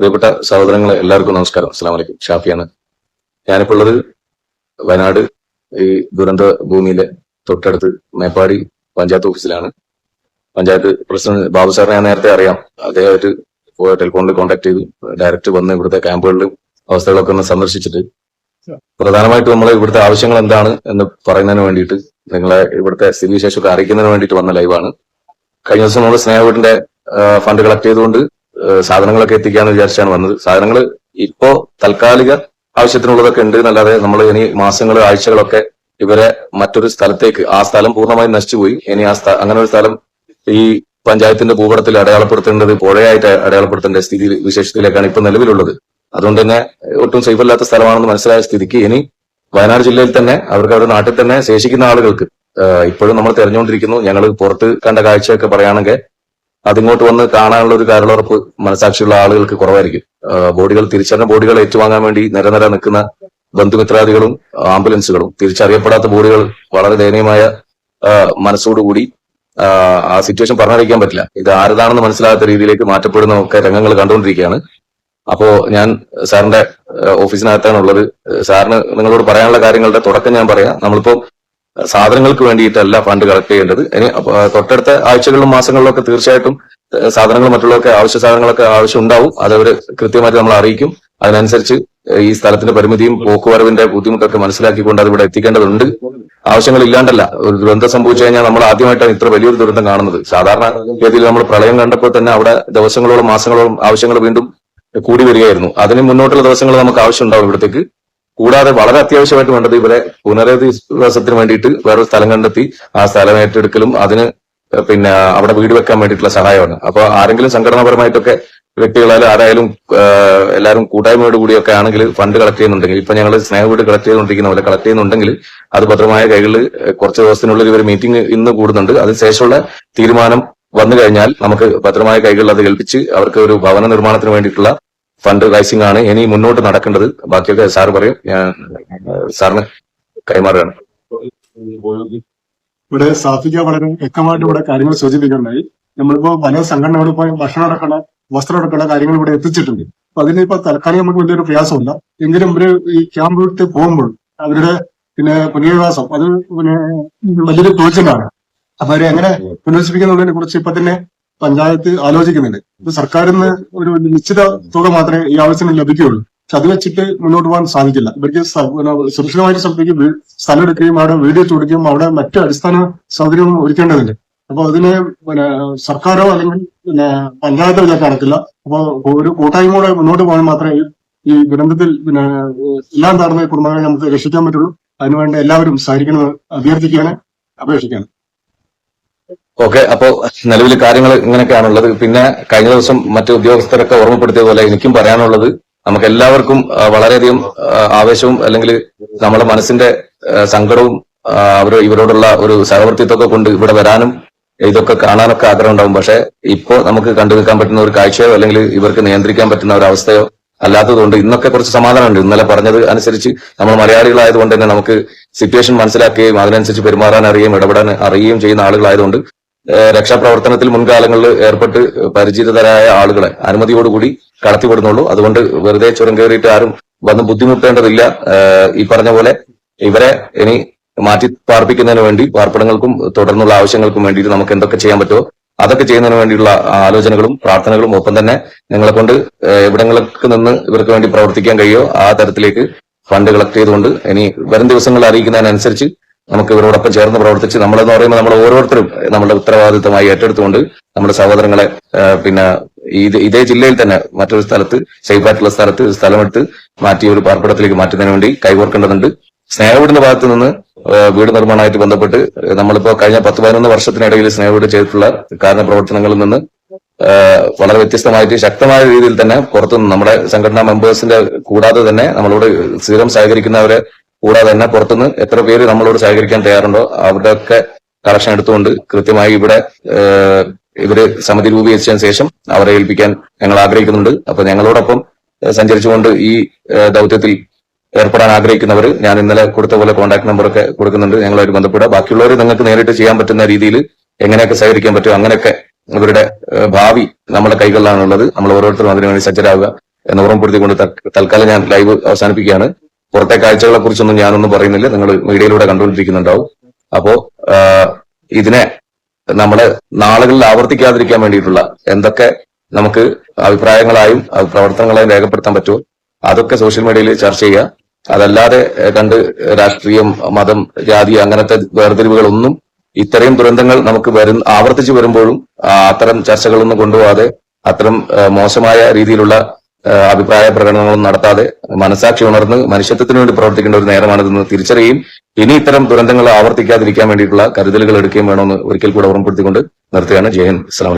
പ്രിയപ്പെട്ട സഹോദരങ്ങളെ എല്ലാവർക്കും നമസ്കാരം. അസ്സാം വലൈക്കും ഷാഫിയാണ്. ഞാനിപ്പോൾ ഉള്ളത് വയനാട് ഈ ദുരന്ത ഭൂമിയിലെ തൊട്ടടുത്ത് മേപ്പാടി പഞ്ചായത്ത് ഓഫീസിലാണ്. പഞ്ചായത്ത് പ്രസിഡന്റ് ബാബു സാറിനെ ഞാൻ നേരത്തെ അറിയാം. അദ്ദേഹമായിട്ട് ടെലിഫോണിൽ കോൺടാക്ട് ചെയ്തു. ഡയറക്റ്റ് വന്ന് ഇവിടുത്തെ ക്യാമ്പുകളിലും അവസ്ഥകളൊക്കെ ഒന്ന് സന്ദർശിച്ചിട്ട് പ്രധാനമായിട്ട് നമ്മളെ ഇവിടുത്തെ ആവശ്യങ്ങൾ എന്താണ് എന്ന് പറയുന്നതിന് വേണ്ടിയിട്ട് നിങ്ങളെ ഇവിടുത്തെ സ്ഥിതിവിശേഷമൊക്കെ അറിയിക്കുന്നതിന് വേണ്ടിയിട്ട് വന്ന ലൈവാണ് കഴിഞ്ഞ ദിവസം നമ്മൾ സ്നേഹവീടിന്റെ ഫണ്ട് കളക്ട് ചെയ്തുകൊണ്ട് സാധനങ്ങളൊക്കെ എത്തിക്കാന്ന് വിചാരിച്ചാണ് വന്നത്. സാധനങ്ങൾ ഇപ്പോ താൽക്കാലിക ആവശ്യത്തിനുള്ളതൊക്കെ ഉണ്ട് എന്നല്ലാതെ നമ്മൾ ഇനി മാസങ്ങൾ ആഴ്ചകളൊക്കെ ഇവരെ മറ്റൊരു സ്ഥലത്തേക്ക് ആ സ്ഥലം പൂർണമായും നശിച്ചുപോയി ഇനി ആ സ്ഥലം അങ്ങനെ ഒരു സ്ഥലം ഈ പഞ്ചായത്തിന്റെ ഭൂപടത്തിൽ അടയാളപ്പെടുത്തേണ്ടത് പുഴയായിട്ട് അടയാളപ്പെടുത്തേണ്ട സ്ഥിതി വിശേഷത്തിലേക്കാണ് ഇപ്പൊ നിലവിലുള്ളത്. അതുകൊണ്ട് തന്നെ ഒട്ടും സേഫ് അല്ലാത്ത സ്ഥലമാണെന്ന് മനസ്സിലായ സ്ഥിതിക്ക് ഇനി വയനാട് ജില്ലയിൽ തന്നെ അവർക്ക് അവരുടെ നാട്ടിൽ തന്നെ ശേഷിക്കുന്ന ആളുകൾക്ക് ഇപ്പോഴും നമ്മൾ തെരഞ്ഞുകൊണ്ടിരിക്കുന്നു. ഞങ്ങൾ പുറത്ത് കണ്ട കാഴ്ചയൊക്കെ പറയുകയാണെങ്കിൽ അതിങ്ങോട്ട് വന്ന് കാണാനുള്ള ഒരു കാരണവറപ്പ് മനസാക്ഷിയുള്ള ആളുകൾക്ക് കുറവായിരിക്കും. ബോഡികൾ തിരിച്ചറിഞ്ഞ ബോഡികൾ ഏറ്റുവാങ്ങാൻ വേണ്ടി നിരനിര നിൽക്കുന്ന ബന്ധുമിത്രാദികളും ആംബുലൻസുകളും തിരിച്ചറിയപ്പെടാത്ത ബോഡികൾ വളരെ ദയനീയമായ മനസ്സോടുകൂടി ആ സിറ്റുവേഷൻ പറഞ്ഞറിയിക്കാൻ പറ്റില്ല. ഇത് ആരതാണെന്ന് മനസ്സിലാകാത്ത രീതിയിലേക്ക് മാറ്റപ്പെടുന്ന ഒക്കെ രംഗങ്ങൾ കണ്ടുകൊണ്ടിരിക്കുകയാണ്. അപ്പോ ഞാൻ സാറിന്റെ ഓഫീസിനകത്താണ് ഉള്ളത് സാറിന് നിങ്ങളോട് പറയാനുള്ള കാര്യങ്ങളുടെ തുടക്കം ഞാൻ പറയാം. നമ്മളിപ്പോ സാധനങ്ങൾക്ക് വേണ്ടിയിട്ടല്ല ഫണ്ട് കളക്ട് ചെയ്യേണ്ടത്. ഇനി തൊട്ടടുത്ത ആഴ്ചകളിലും മാസങ്ങളിലും ഒക്കെ തീർച്ചയായിട്ടും സാധനങ്ങൾ മറ്റുള്ളവർക്ക് ആവശ്യ സാധനങ്ങളൊക്കെ ആവശ്യം ഉണ്ടാവും. അതവർ കൃത്യമായിട്ട് നമ്മൾ അറിയിക്കും. അതിനനുസരിച്ച് ഈ സ്ഥലത്തിന്റെ പരിമിതിയും പോക്കുവരവിന്റെ ബുദ്ധിമുട്ടൊക്കെ മനസ്സിലാക്കിക്കൊണ്ട് അത് ഇവിടെ എത്തിക്കേണ്ടതുണ്ട്. ആവശ്യങ്ങൾ ഇല്ലാണ്ടല്ല ഒരു ദുരന്തം സംഭവിച്ചു കഴിഞ്ഞാൽ നമ്മൾ ആദ്യമായിട്ടാണ് ഇത്ര വലിയൊരു ദുരന്തം കാണുന്നത്. സാധാരണ രീതിയിൽ നമ്മൾ പ്രളയം കണ്ടപ്പോൾ തന്നെ അവിടെ ദിവസങ്ങളോളം മാസങ്ങളോളം ആവശ്യങ്ങൾ വീണ്ടും കൂടി വരികയായിരുന്നു. അതിന് മുന്നോട്ടുള്ള ദിവസങ്ങൾ നമുക്ക് ആവശ്യം ഉണ്ടാവും ഇവിടത്തേക്ക്. കൂടാതെ വളരെ അത്യാവശ്യമായിട്ട് വേണ്ടത് ഇവരെ പുനരധിവാസത്തിന് വേണ്ടിയിട്ട് വേറൊരു സ്ഥലം കണ്ടെത്തി ആ സ്ഥലം ഏറ്റെടുക്കലും അതിന് പിന്നെ അവിടെ വീട് വെക്കാൻ വേണ്ടിയിട്ടുള്ള സഹായമാണ്. അപ്പൊ ആരെങ്കിലും സംഘടനാപരമായിട്ടൊക്കെ വ്യക്തികളായാലും ആരായാലും എല്ലാവരും കൂട്ടായ്മയോട് കൂടിയൊക്കെ ആണെങ്കിൽ ഫണ്ട് കളക്ട് ചെയ്യുന്നുണ്ടെങ്കിൽ ഇപ്പൊ ഞങ്ങൾ സ്നേഹ വീട് കളക്ട് ചെയ്തുകൊണ്ടിരിക്കുന്ന പോലെ കളക്ട് ചെയ്യുന്നുണ്ടെങ്കിൽ അത് ഭദ്രമായ കൈകളിൽ കുറച്ച് ദിവസത്തിനുള്ളിൽ ഇവർ മീറ്റിംഗ് ഇന്ന് കൂടുന്നുണ്ട്. അതിനുശേഷമുള്ള തീരുമാനം വന്നു കഴിഞ്ഞാൽ നമുക്ക് ഭദ്രമായ കൈകളിൽ അത് ഏൽപ്പിച്ച് അവർക്ക് ഒരു ഭവന നിർമ്മാണത്തിന് വേണ്ടിയിട്ടുള്ള ഫണ്ട് റൈസിംഗ് ആണ് ഇനി മുന്നോട്ട് നടക്കേണ്ടത്. ബാക്കിയൊക്കെ സാർ പറയും. ഞാൻ സാറിന് കൈമാറുകയാണ്. ഇവിടെ സാഫിക വളരെ വ്യക്തമായിട്ട് ഇവിടെ കാര്യങ്ങൾ സൂചിപ്പിക്കുന്നുണ്ടായി. നമ്മളിപ്പോ പല സംഘടനകളും പോയി ഭക്ഷണം അടക്കണ വസ്ത്രം അടക്കണ കാര്യങ്ങൾ ഇവിടെ എത്തിച്ചിട്ടുണ്ട്. അപ്പൊ അതിനിപ്പോ തൽക്കാലം നമുക്ക് വലിയൊരു പ്രയാസമില്ല എങ്കിലും ഇവർ ഈ ക്യാമ്പ് വിട്ട് പോകുമ്പോൾ അവരുടെ പിന്നെ പുനരധിവാസം അത് പിന്നെ വലിയൊരു പ്രോജക്റ്റാണ് അപ്പൊ അവരെ എങ്ങനെ പുനരധിപ്പിക്കുന്നതിനെ കുറിച്ച് ഇപ്പൊ തന്നെ പഞ്ചായത്ത് ആലോചിക്കുന്നുണ്ട്. ഇത് സർക്കാരിൽ നിന്ന് ഒരു നിശ്ചിത തുക മാത്രമേ ഈ ആവശ്യത്തിന് ലഭിക്കുകയുള്ളൂ. പക്ഷെ അത് വെച്ചിട്ട് മുന്നോട്ട് പോകാൻ സാധിക്കില്ല. ഇവർക്ക് സുരക്ഷിതമായിട്ട് സ്ഥലത്തേക്ക് സ്ഥലം എടുക്കുകയും അവിടെ വീട് വെച്ച് കൊടുക്കുകയും അവിടെ മറ്റ് അടിസ്ഥാന സൗകര്യവും ഒരുക്കേണ്ടതുണ്ട്. അപ്പൊ അതിന് പിന്നെ സർക്കാരോ അല്ലെങ്കിൽ പിന്നെ പഞ്ചായത്തോ ഇതൊക്കെ നടക്കില്ല. അപ്പൊ ഒരു കൂട്ടായ്മയോടെ മുന്നോട്ട് പോകാൻ മാത്രമേ ഈ- ഈ ദുരന്തത്തിൽ പിന്നെ എല്ലാം താർന്ന കുടുംബങ്ങളെ നമുക്ക് രക്ഷിക്കാൻ പറ്റുള്ളൂ. അതിനുവേണ്ട എല്ലാവരും സഹകരിക്കണമെന്ന് അഭ്യർത്ഥിക്കുകയാണ് അപേക്ഷിക്കുകയാണ്. ഓക്കെ അപ്പോ നിലവിൽ കാര്യങ്ങൾ ഇങ്ങനെയൊക്കെയാണുള്ളത്. പിന്നെ കഴിഞ്ഞ ദിവസം മറ്റു ഉദ്യോഗസ്ഥരൊക്കെ ഓർമ്മപ്പെടുത്തിയതുപോലെ എനിക്കും പറയാനുള്ളത് നമുക്ക് എല്ലാവർക്കും വളരെയധികം ആവേശവും അല്ലെങ്കിൽ നമ്മുടെ മനസ്സിന്റെ സങ്കടവും അവർ ഇവരോടുള്ള ഒരു സഹവർത്തിത്വമൊക്കെ കൊണ്ട് ഇവിടെ വരാനും ഇതൊക്കെ കാണാനൊക്കെ ആഗ്രഹം ഉണ്ടാവും പക്ഷെ ഇപ്പോ നമുക്ക് കണ്ടു പറ്റുന്ന ഒരു കാഴ്ചയോ അല്ലെങ്കിൽ ഇവർക്ക് നിയന്ത്രിക്കാൻ പറ്റുന്ന ഒരു അവസ്ഥയോ അല്ലാത്തതുകൊണ്ട് ഇന്നൊക്കെ കുറച്ച് സമാധാനമുണ്ട്. ഇന്നലെ പറഞ്ഞത് അനുസരിച്ച് നമ്മൾ മലയാളികളായതുകൊണ്ട് തന്നെ നമുക്ക് സിറ്റുവേഷൻ മനസ്സിലാക്കുകയും അതിനനുസരിച്ച് പെരുമാറാൻ അറിയുകയും ഇടപെടാൻ അറിയുകയും ചെയ്യുന്ന ആളുകളായതുകൊണ്ട് രക്ഷാപ്രവർത്തനത്തിൽ മുൻകാലങ്ങളിൽ ഏർപ്പെട്ട് പരിചിതരായ ആളുകളെ അനുമതിയോടുകൂടി കടത്തിവിടുന്നുള്ളൂ. അതുകൊണ്ട് വെറുതെ ചുരം കയറിയിട്ട് ആരും വന്ന് ബുദ്ധിമുട്ടേണ്ടതില്ല. ഈ പറഞ്ഞ പോലെ ഇവരെ ഇനി മാറ്റി പാർപ്പിക്കുന്നതിന് വേണ്ടി പാർപ്പിടങ്ങൾക്കും തുടർന്നുള്ള ആവശ്യങ്ങൾക്കും വേണ്ടിയിട്ട് നമുക്ക് എന്തൊക്കെ ചെയ്യാൻ പറ്റുമോ അതൊക്കെ ചെയ്യുന്നതിന് വേണ്ടിയുള്ള ആലോചനകളും പ്രാർത്ഥനകളും ഒപ്പം തന്നെ നിങ്ങളെ കൊണ്ട് ഏഹ് എവിടങ്ങൾക്ക് നിന്ന് ഇവർക്ക് വേണ്ടി പ്രവർത്തിക്കാൻ കഴിയോ ആ തരത്തിലേക്ക് ഫണ്ട് കളക്ട് ചെയ്തുകൊണ്ട് ഇനി വരും ദിവസങ്ങളിൽ അറിയിക്കുന്നതിനനുസരിച്ച് നമുക്ക് ഇവരോടൊപ്പം ചേർന്ന് പ്രവർത്തിച്ച് നമ്മളെന്ന് പറയുമ്പോൾ നമ്മൾ ഓരോരുത്തരും നമ്മുടെ ഉത്തരവാദിത്തമായി ഏറ്റെടുത്തുകൊണ്ട് നമ്മുടെ സഹോദരങ്ങളെ പിന്നെ ഇത് ജില്ലയിൽ തന്നെ മറ്റൊരു സ്ഥലത്ത് സേഫായിട്ടുള്ള സ്ഥലത്ത് സ്ഥലമെടുത്ത് മാറ്റി ഒരു പാർപ്പിടത്തിലേക്ക് മാറ്റുന്നതിന് വേണ്ടി കൈകോർക്കേണ്ടതുണ്ട്. സ്നേഹവീടിന്റെ ഭാഗത്ത് നിന്ന് വീട് നിർമ്മാണമായിട്ട് ബന്ധപ്പെട്ട് നമ്മളിപ്പോ കഴിഞ്ഞ പത്ത് പതിനൊന്ന് വർഷത്തിനിടയിൽ സ്നേഹവീട് ചെയ്തിട്ടുള്ള കാരണ പ്രവർത്തനങ്ങളിൽ നിന്ന് വളരെ വ്യത്യസ്തമായിട്ട് ശക്തമായ രീതിയിൽ തന്നെ പുറത്തുനിന്ന് നമ്മുടെ സംഘടനാ മെമ്പേഴ്സിന്റെ കൂടാതെ തന്നെ നമ്മളോട് സ്ഥിരം സഹകരിക്കുന്നവരെ കൂടാതെ തന്നെ പുറത്തുനിന്ന് എത്ര പേര് നമ്മളോട് സഹകരിക്കാൻ തയ്യാറുണ്ടോ അവരുടെയൊക്കെ കളക്ഷൻ എടുത്തുകൊണ്ട് കൃത്യമായി ഇവിടെ ഇവർ സമിതി രൂപീകരിച്ചതിന് ശേഷം അവരെ ഏൽപ്പിക്കാൻ ഞങ്ങൾ ആഗ്രഹിക്കുന്നുണ്ട്. അപ്പൊ ഞങ്ങളോടൊപ്പം സഞ്ചരിച്ചുകൊണ്ട് ഈ ദൗത്യത്തിൽ ഏർപ്പെടാൻ ആഗ്രഹിക്കുന്നവർ ഞാൻ ഇന്നലെ കൊടുത്ത പോലെ കോൺടാക്ട് നമ്പറൊക്കെ കൊടുക്കുന്നുണ്ട്. ഞങ്ങളായിട്ട് ബന്ധപ്പെടുക. ബാക്കിയുള്ളവർ നിങ്ങൾക്ക് നേരിട്ട് ചെയ്യാൻ പറ്റുന്ന രീതിയിൽ എങ്ങനെയൊക്കെ സഹകരിക്കാൻ പറ്റും അങ്ങനെയൊക്കെ ഇവരുടെ ഭാവി നമ്മുടെ കൈകളിലാണുള്ളത്. നമ്മൾ ഓരോരുത്തരും അതിനുവേണ്ടി സജ്ജരാകുക എന്ന് ഓർമ്മപ്പെടുത്തിക്കൊണ്ട് തൽ- തൽക്കാലം ഞാൻ ലൈവ് അവസാനിപ്പിക്കുകയാണ്. പുറത്തെ കാഴ്ചകളെ കുറിച്ചൊന്നും ഞാനൊന്നും പറയുന്നില്ല. നിങ്ങൾ മീഡിയയിലൂടെ കണ്ടുകൊണ്ടിരിക്കുന്നുണ്ടാവും. അപ്പോ ഇതിനെ നമ്മൾ നാളുകളിൽ ആവർത്തിക്കാതിരിക്കാൻ വേണ്ടിയിട്ടുള്ള എന്തൊക്കെ നമുക്ക് അഭിപ്രായങ്ങളായും പ്രവർത്തനങ്ങളായും രേഖപ്പെടുത്താൻ പറ്റുമോ? അതൊക്കെ സോഷ്യൽ മീഡിയയിൽ ചർച്ച ചെയ്യുക. അതല്ലാതെ കണ്ട് രാഷ്ട്രീയം മതം ജാതി അങ്ങനത്തെ വേർതിരിവുകളൊന്നും ഇത്രയും ദുരന്തങ്ങൾ നമുക്ക് വരും ആവർത്തിച്ചു വരുമ്പോഴും അത്തരം ചർച്ചകളൊന്നും കൊണ്ടുപോകാതെ അത്തരം മോശമായ രീതിയിലുള്ള അഭിപ്രായ പ്രകടനങ്ങളൊന്നും നടത്താതെ മനസാക്ഷി ഉണർന്ന് മനുഷ്യത്വത്തിന് വേണ്ടി പ്രവർത്തിക്കേണ്ട ഒരു നേരമാണിതെന്ന് തിരിച്ചറിയുകയും ഇനി ഇത്തരം ദുരന്തങ്ങൾ ആവർത്തിക്കാതിരിക്കാൻ വേണ്ടിയിട്ടുള്ള കരുതലുകൾ എടുക്കുകയും വേണമെന്ന് ഒരിക്കൽ കൂടെ ഓർമ്മപ്പെടുത്തിക്കൊണ്ട് നിർത്തുകയാണ്. ജയൻ ഇസ്ലാം